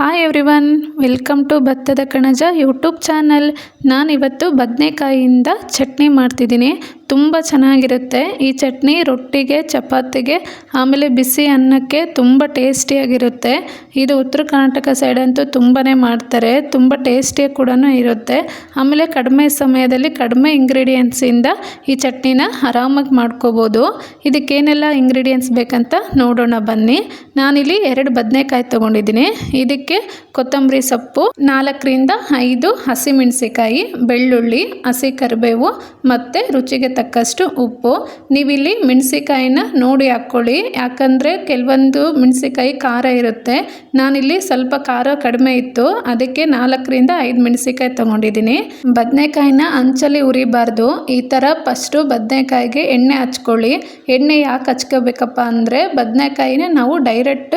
Hi everyone welcome to ಭತ್ತದ ಕಣಜ YouTube channel ನಾನಿವತ್ತು ಬದನೇಕಾಯಿಯಿಂದ ಚಟ್ನಿ ಮಾಡ್ತಿದ್ದೀನಿ. ತುಂಬ ಚೆನ್ನಾಗಿರುತ್ತೆ. ಈ ಚಟ್ನಿ ರೊಟ್ಟಿಗೆ, ಚಪಾತಿಗೆ, ಆಮೇಲೆ ಬಿಸಿ ಅನ್ನಕ್ಕೆ ತುಂಬ ಟೇಸ್ಟಿಯಾಗಿರುತ್ತೆ. ಇದು ಉತ್ತರ ಕರ್ನಾಟಕ ಸೈಡಂತೂ ತುಂಬಾ ಮಾಡ್ತಾರೆ. ತುಂಬ ಟೇಸ್ಟಿಯಾಗಿ ಕೂಡ ಇರುತ್ತೆ. ಆಮೇಲೆ ಕಡಿಮೆ ಸಮಯದಲ್ಲಿ ಕಡಿಮೆ ಇಂಗ್ರೀಡಿಯೆಂಟ್ಸಿಂದ ಈ ಚಟ್ನಿನ ಆರಾಮಾಗಿ ಮಾಡ್ಕೋಬೋದು. ಇದಕ್ಕೇನೆಲ್ಲ ಇಂಗ್ರೀಡಿಯೆಂಟ್ಸ್ ಬೇಕಂತ ನೋಡೋಣ ಬನ್ನಿ. ನಾನಿಲ್ಲಿ ಎರಡು ಬದನೆಕಾಯಿ ತೊಗೊಂಡಿದ್ದೀನಿ. ಇದಕ್ಕೆ ಕೊತ್ತಂಬರಿ ಸೊಪ್ಪು, ನಾಲ್ಕರಿಂದ ಐದು ಹಸಿಮೆಣಸಿಕಾಯಿ ಬೆಳ್ಳುಳ್ಳಿ, ಹಸಿ ಕರಿಬೇವು ಮತ್ತು ರುಚಿಗೆ ತಕ್ಕಷ್ಟು ಉಪ್ಪು. ನೀವಿಲ್ಲಿ ಮೆಣಸಿಕಾಯಿನ ನೋಡಿ ಹಾಕ್ಕೊಳ್ಳಿ. ಯಾಕಂದರೆ ಕೆಲವೊಂದು ಮೆಣಸಿಕಾಯಿ ಖಾರ ಇರುತ್ತೆ. ನಾನಿಲ್ಲಿ ಸ್ವಲ್ಪ ಖಾರ ಕಡಿಮೆ ಇತ್ತು. ಅದಕ್ಕೆ ನಾಲ್ಕರಿಂದ ಐದು ಮೆಣಸಿಕಾಯಿ ತೊಗೊಂಡಿದ್ದೀನಿ. ಬದನೆಕಾಯಿನ ಅಂಚಲ್ಲಿ ಉರಿಬಾರ್ದು. ಈ ಥರ ಫಸ್ಟು ಬದನೆಕಾಯಿಗೆ ಎಣ್ಣೆ ಹಚ್ಕೊಳ್ಳಿ. ಎಣ್ಣೆ ಯಾಕೆ ಹಚ್ಕೋಬೇಕಪ್ಪ ಅಂದರೆ ಬದನೆಕಾಯಿನ ನಾವು ಡೈರೆಕ್ಟ್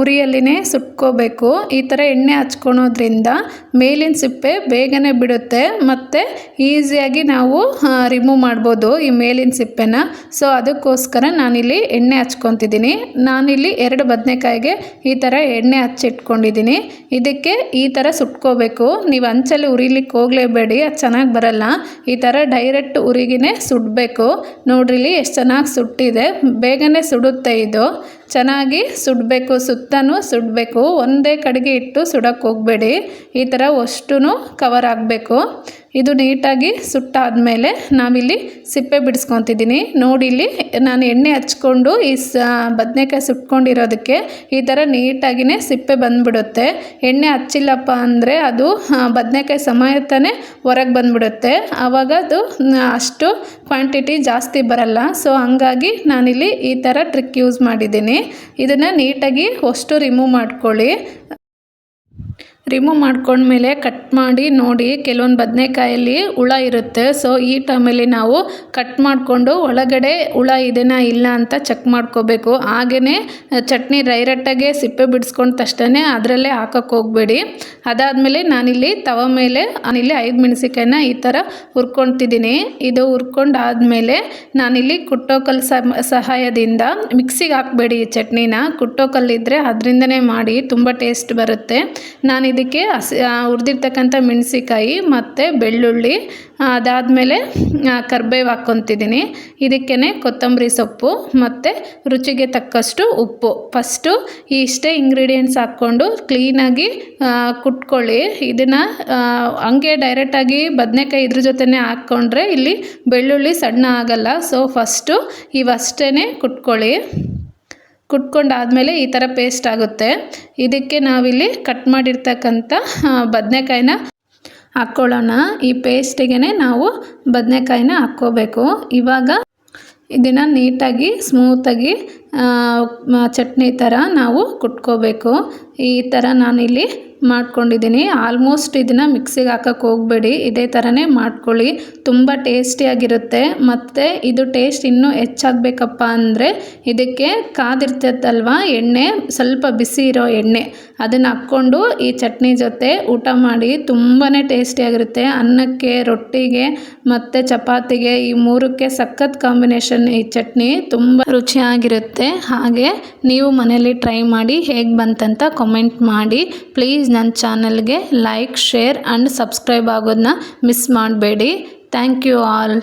ಉರಿಯಲ್ಲಿನೇ ಸುಟ್ಕೋಬೇಕು. ಈ ಥರ ಎಣ್ಣೆ ಹಚ್ಕೊಳೋದ್ರಿಂದ ಮೇಲಿನ ಸಿಪ್ಪೆ ಬೇಗನೆ ಬಿಡುತ್ತೆ. ಮತ್ತು ಈಸಿಯಾಗಿ ನಾವು ರಿಮೂವ್ ಮಾಡ್ಬೋದು ಈ ಮೇಲಿನ ಸಿಪ್ಪೆನ. ಸೊ ಅದಕ್ಕೋಸ್ಕರ ನಾನಿಲ್ಲಿ ಎಣ್ಣೆ ಹಚ್ಕೊತಿದ್ದೀನಿ. ನಾನಿಲ್ಲಿ ಎರಡು ಬದನೆಕಾಯಿಗೆ ಈ ಥರ ಎಣ್ಣೆ ಹಚ್ಚಿಟ್ಕೊಂಡಿದ್ದೀನಿ. ಇದಕ್ಕೆ ಈ ಥರ ಸುಟ್ಕೋಬೇಕು. ನೀವು ಅಂಚಲ್ಲಿ ಉರಿಲಿಕ್ಕೆ ಹೋಗಲೇಬೇಡಿ, ಅದು ಚೆನ್ನಾಗಿ ಬರಲ್ಲ. ಈ ಥರ ಡೈರೆಕ್ಟ್ ಉರಿಗಿನೇ ಸುಡಬೇಕು. ನೋಡ್ರಿ ಎಷ್ಟು ಚೆನ್ನಾಗಿ ಸುಟ್ಟಿದೆ. ಬೇಗನೆ ಸುಡುತ್ತೆ ಇದು. ಚೆನ್ನಾಗಿ ಸುಡಬೇಕು ಸುತ್ತನೂ ಸುಡಬೇಕು. ಒಂದೇ ಕಡೆಗೆ ಇಟ್ಟು ಸುಡೋಕ್ಕೆ ಹೋಗಬೇಡಿ. ಈ ಥರ ಅಷ್ಟು ಕವರ್ ಆಗಬೇಕು. ಇದು ನೀಟಾಗಿ ಸುಟ್ಟಾದಮೇಲೆ ನಾವಿಲ್ಲಿ ಸಿಪ್ಪೆ ಬಿಡಿಸ್ಕೊತಿದ್ದೀನಿ. ನೋಡಿ ಇಲ್ಲಿ ನಾನು ಎಣ್ಣೆ ಹಚ್ಕೊಂಡು ಈ ಸ, ಬದನೆಕಾಯಿ ಸುಟ್ಕೊಂಡಿರೋದಕ್ಕೆ ಈ ಥರ ನೀಟಾಗಿಯೇ ಸಿಪ್ಪೆ ಬಂದುಬಿಡುತ್ತೆ. ಎಣ್ಣೆ ಹಚ್ಚಿಲ್ಲಪ್ಪ ಅಂದರೆ ಅದು ಬದನೆಕಾಯಿ ಸಮೇತನೇ ಹೊರಗೆ ಬಂದುಬಿಡುತ್ತೆ. ಆವಾಗ ಅದು ಅಷ್ಟು ಕ್ವಾಂಟಿಟಿ ಜಾಸ್ತಿ ಬರಲ್ಲ. ಸೊ, ಹಂಗಾಗಿ ನಾನಿಲ್ಲಿ ಈ ಥರ ಟ್ರಿಕ್ ಯೂಸ್ ಮಾಡಿದ್ದೀನಿ. ಇದನ್ನು ನೀಟಾಗಿ ಅಷ್ಟು ರಿಮೂವ್ ಮಾಡ್ಕೊಳ್ಳಿ. ರಿಮೂವ್ ಮಾಡ್ಕೊಂಡ್ಮೇಲೆ ಕಟ್ ಮಾಡಿ ನೋಡಿ ಕೆಲವೊಂದು ಬದನೆಕಾಯಲ್ಲಿ ಹುಳ ಇರುತ್ತೆ. ಸೊ ಈ ಟೈಮಲ್ಲಿ ನಾವು ಕಟ್ ಮಾಡಿಕೊಂಡು ಒಳಗಡೆ ಹುಳ ಇದೆಯಾ ಇಲ್ಲ ಅಂತ ಚೆಕ್ ಮಾಡ್ಕೋಬೇಕು. ಹಾಗೆಯೇ ಚಟ್ನಿ ಡೈರೆಕ್ಟಾಗೆ ಸಿಪ್ಪೆ ಬಿಡಿಸ್ಕೊಂಡ ತಕ್ಷಣ ಅದರಲ್ಲೇ ಹಾಕೋಕ್ಕೆ ಹೋಗಬೇಡಿ. ಅದಾದಮೇಲೆ ನಾನಿಲ್ಲಿ ತವ ಮೇಲೆ, ನಾನಿಲ್ಲಿ ಐದು ಮೆಣಸಿಕಾಯಿನ ಈ ಥರ ಹುರ್ಕೊತಿದ್ದೀನಿ. ಇದು ಹುರ್ಕೊಂಡಾದಮೇಲೆ ನಾನಿಲ್ಲಿ ಕುಟ್ಟೋಕಲ್ ಸಹಾಯದಿಂದ ಮಿಕ್ಸಿಗೆ ಹಾಕಬೇಡಿ ಈ ಚಟ್ನಿನ. ಕುಟ್ಟೋಕಲ್ಲಿದ್ದರೆ ಅದರಿಂದನೇ ಮಾಡಿ, ತುಂಬ ಟೇಸ್ಟ್ ಬರುತ್ತೆ. ನಾನು ಇದಕ್ಕೆ ಹಸಿ ಹುರಿದಿರ್ತಕ್ಕಂಥ ಮೆಣಸಿಕಾಯಿ ಮತ್ತು ಬೆಳ್ಳುಳ್ಳಿ ಅದಾದಮೇಲೆ ಕರ್ಬೇವು ಹಾಕ್ಕೊತಿದ್ದೀನಿ. ಇದಕ್ಕೇ ಕೊತ್ತಂಬರಿ ಸೊಪ್ಪು ಮತ್ತು ರುಚಿಗೆ ತಕ್ಕಷ್ಟು ಉಪ್ಪು. ಫಸ್ಟು ಇಷ್ಟೇ ಇಂಗ್ರೀಡಿಯೆಂಟ್ಸ್ ಹಾಕ್ಕೊಂಡು ಕ್ಲೀನಾಗಿ ಕುಟ್ಕೊಳ್ಳಿ. ಇದನ್ನು ಹಂಗೆ ಡೈರೆಕ್ಟಾಗಿ ಬದನೆಕಾಯಿ ಇದ್ರ ಜೊತೆನೇ ಹಾಕ್ಕೊಂಡ್ರೆ ಇಲ್ಲಿ ಬೆಳ್ಳುಳ್ಳಿ ಸಣ್ಣ ಆಗಲ್ಲ. So first ಇವಷ್ಟೇ ಕುಟ್ಕೊಳ್ಳಿ. ಕುಟ್ಕೊಂಡಾದಮೇಲೆ ಈ ಥರ ಪೇಸ್ಟ್ ಆಗುತ್ತೆ. ಇದಕ್ಕೆ ನಾವಿಲ್ಲಿ ಕಟ್ ಮಾಡಿರ್ತಕ್ಕಂಥ ಬದನೆಕಾಯಿನ ಹಾಕ್ಕೊಳ್ಳೋಣ. ಈ ಪೇಸ್ಟಿಗೆ ನಾವು ಬದನೆಕಾಯಿನ ಹಾಕ್ಕೋಬೇಕು. ಇವಾಗ ಇದನ್ನು ನೀಟಾಗಿ ಸ್ಮೂತಾಗಿ ಚಟ್ನಿ ಥರ ನಾವು ಕುಟ್ಕೋಬೇಕು. ಈ ಥರ ನಾನಿಲ್ಲಿ ಮಾಡ್ಕೊಂಡಿದ್ದೀನಿ. ಆಲ್ಮೋಸ್ಟ್ ಇದನ್ನು ಮಿಕ್ಸಿಗೆ ಹಾಕೋಕ್ಕೆ ಹೋಗಬೇಡಿ. ಇದೇ ಥರನೇ ಮಾಡ್ಕೊಳ್ಳಿ. ತುಂಬ ಟೇಸ್ಟಿಯಾಗಿರುತ್ತೆ ಮತ್ತು ಇದು ಟೇಸ್ಟ್ ಇನ್ನೂ ಹೆಚ್ಚಾಗಬೇಕಪ್ಪ ಅಂದರೆ ಇದಕ್ಕೆ ಕಾದಿರ್ತೈತಲ್ವ? ಎಣ್ಣೆ, ಸ್ವಲ್ಪ ಬಿಸಿ ಇರೋ ಎಣ್ಣೆ. ಅದನ್ನು ಹಾಕ್ಕೊಂಡು ಈ ಚಟ್ನಿ ಜೊತೆ ಊಟ ಮಾಡಿ ತುಂಬಾ ಟೇಸ್ಟಿಯಾಗಿರುತ್ತೆ ಅನ್ನಕ್ಕೆ, ರೊಟ್ಟಿಗೆ ಮತ್ತು ಚಪಾತಿಗೆ ಈ ಮೂರಕ್ಕೆ ಸಖತ್ ಕಾಂಬಿನೇಷನ್ ಈ ಚಟ್ನಿ ತುಂಬ ರುಚಿಯಾಗಿರುತ್ತೆ. ಹಾಗೆ ನೀವು ಮನೇಲಿ ಟ್ರೈ ಮಾಡಿ ಹೇಗೆ ಬಂತಂತ ಕಮೆಂಟ್ ಮಾಡಿ. ಪ್ಲೀಸ್ ನನ್ನ ಚಾನಲ್ಗೆ ಲೈಕ್ ಶೇರ್ ಆ್ಯಂಡ್ ಸಬ್ಸ್ಕ್ರೈಬ್ ಆಗೋದನ್ನ ಮಿಸ್ ಮಾಡಬೇಡಿ. Thank you all